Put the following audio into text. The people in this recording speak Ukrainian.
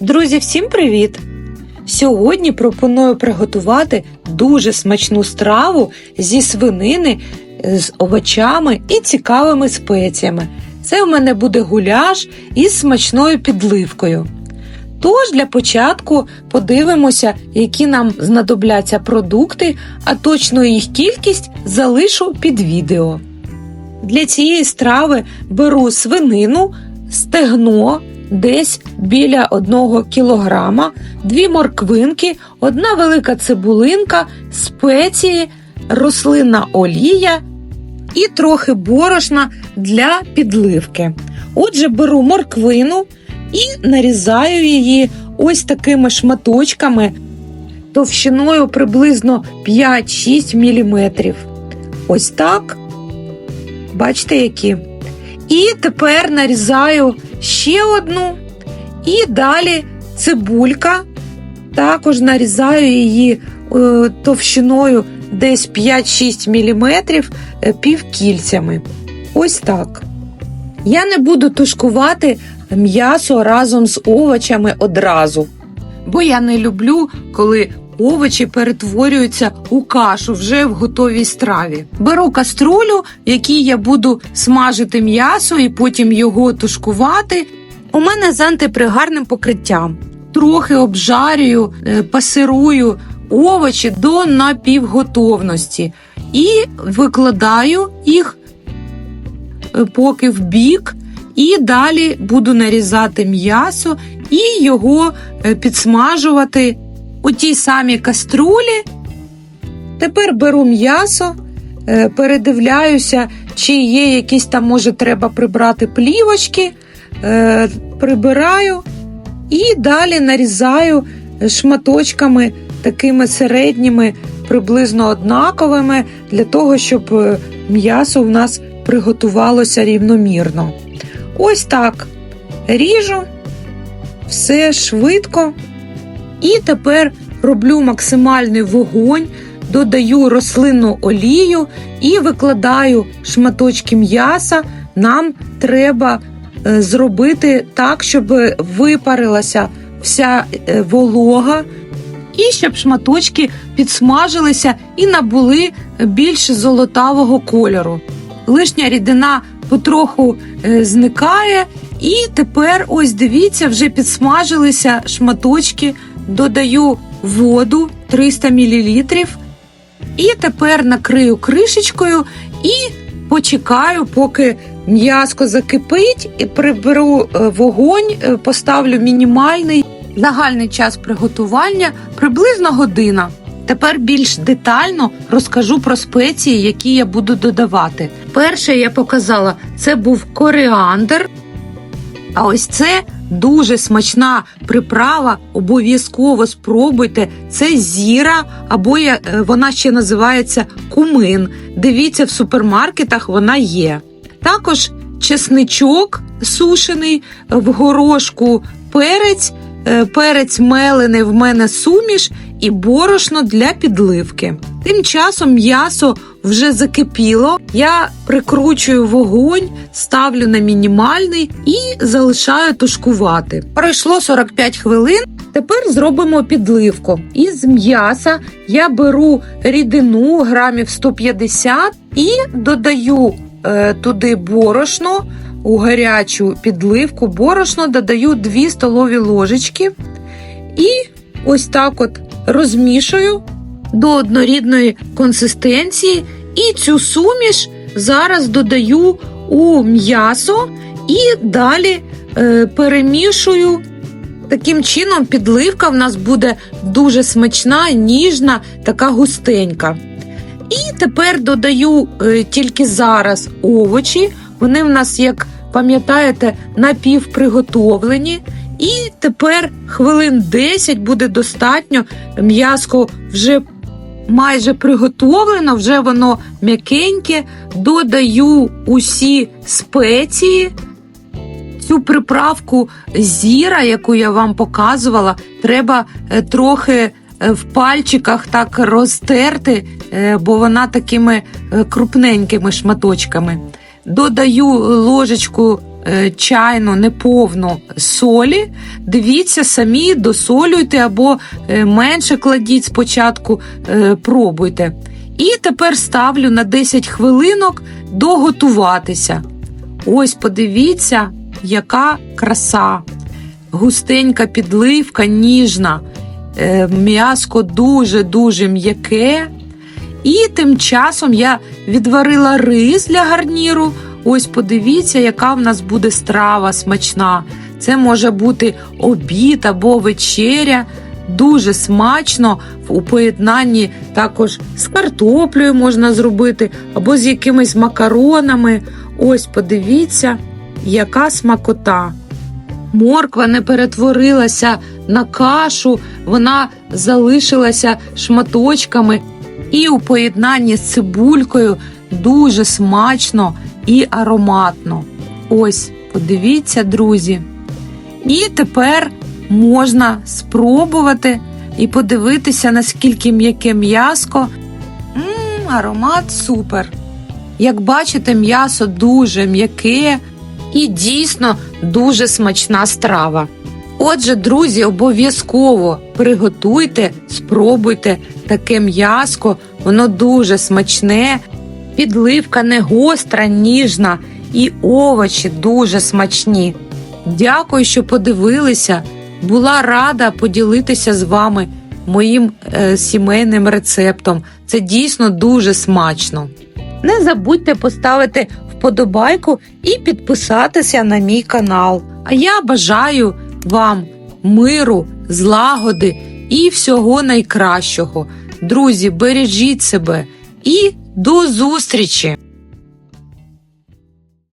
Друзі, всім привіт! Сьогодні пропоную приготувати дуже смачну страву зі свинини з овочами і цікавими спеціями. Це у мене буде гуляш із смачною підливкою. Тож для початку подивимося, які нам знадобляться продукти, а точно їх кількість залишу під відео. Для цієї страви беру свинину, стегно десь біля 1 кілограма, дві морквинки, одна велика цибулинка, спеції, рослинна олія і трохи борошна для підливки. Отже, беру морквину і нарізаю її ось такими шматочками товщиною приблизно 5-6 мм. Ось так. Бачите, які. І тепер нарізаю ще одну. І далі цибулька. Також нарізаю її е, товщиною десь 5-6 мм півкільцями. Ось так. Я не буду тушкувати м'ясо разом з овочами одразу, бо я не люблю, коли овочі перетворюються у кашу вже в готовій страві. Беру каструлю, в якій я буду смажити м'ясо і потім його тушкувати. У мене з антипригарним покриттям. Трохи обжарюю, е, пасирую овочі до напівготовності і викладаю їх е, поки в бік, і далі буду нарізати м'ясо і його е, підсмажувати у тій самій каструлі. Тепер беру м'ясо, е, передивляюся, чи є якісь там, може, треба прибрати плівочки, е, прибираю і далі нарізаю шматочками такими середніми, приблизно однаковими, для того, щоб е, м'ясо в нас приготувалося рівномірно. Ось так ріжу, все швидко. І тепер роблю максимальний вогонь, додаю рослинну олію і викладаю шматочки м'яса. Нам треба е, зробити так, щоб випарилася вся е, волога, і щоб шматочки підсмажилися і набули більш золотавого кольору. Лишня рідина потроху е, зникає, і тепер, ось дивіться, вже підсмажилися шматочки додаю воду 300 мл. І тепер накрию кришечкою і почекаю, поки м'язко закипить, і приберу е, вогонь, е, поставлю мінімальний загальний час приготування приблизно година. Тепер більш детально розкажу про спеції, які я буду додавати. Перше я показала, це був коріандр. А ось це дуже смачна приправа. Обов'язково спробуйте. Це зіра, або е, вона ще називається кумин. Дивіться, в супермаркетах вона є. Також чесничок сушений в горошку, перець, е, перець мелений в мене суміш і борошно для підливки. Тим часом м'ясо вже закипіло. Я прикручую вогонь, ставлю на мінімальний і залишаю тушкувати. Пройшло 45 хвилин. Тепер зробимо підливку. Із м'яса я беру рідину грамів 150 і додаю е, туди борошно у гарячу підливку. Борошно додаю 2 столові ложечки і ось так от розмішую до однорідної консистенції, і цю суміш зараз додаю у м'ясо і далі е, перемішую. Таким чином, підливка в нас буде дуже смачна, ніжна, така густенька. І тепер додаю е, тільки зараз овочі. Вони в нас, як пам'ятаєте, напівприготовлені. І тепер хвилин 10 буде достатньо. М'яско вже майже приготовлено, вже воно м'якеньке. Додаю усі спеції. Цю приправку зіра, яку я вам показувала, треба е, трохи е, в пальчиках так розтерти, е, бо вона такими крупненькими шматочками. Додаю ложечку чайну неповну солі. Дивіться, самі досолюйте або е, менше кладіть спочатку, е, пробуйте. І тепер ставлю на 10 хвилинок доготуватися. Ось подивіться, яка краса. Густенька підливка, ніжна, е, м'яско дуже-дуже м'яке. І тим часом я відварила рис для гарніру. Ось подивіться, яка в нас буде страва смачна. Це може бути обід або вечеря. Дуже смачно у поєднанні також з картоплею можна зробити, або з якимись макаронами. Ось подивіться, яка смакота. Морква не перетворилася на кашу, вона залишилася шматочками. І у поєднанні з цибулькою дуже смачно і ароматно. Ось, подивіться, друзі. І тепер можна спробувати і подивитися, наскільки м'яке м'яско. Мм, аромат супер. Як бачите, м'ясо дуже м'яке і дійсно дуже смачна страва. Отже, друзі, обов'язково приготуйте, спробуйте таке м'яско, воно дуже смачне, підливка не гостра, ніжна, і овочі дуже смачні. Дякую, що подивилися. Була рада поділитися з вами моїм е, сімейним рецептом. Це дійсно дуже смачно. Не забудьте поставити вподобайку і підписатися на мій канал. А я бажаю вам миру, злагоди і всього найкращого. Друзі, бережіть себе і до зустрічі!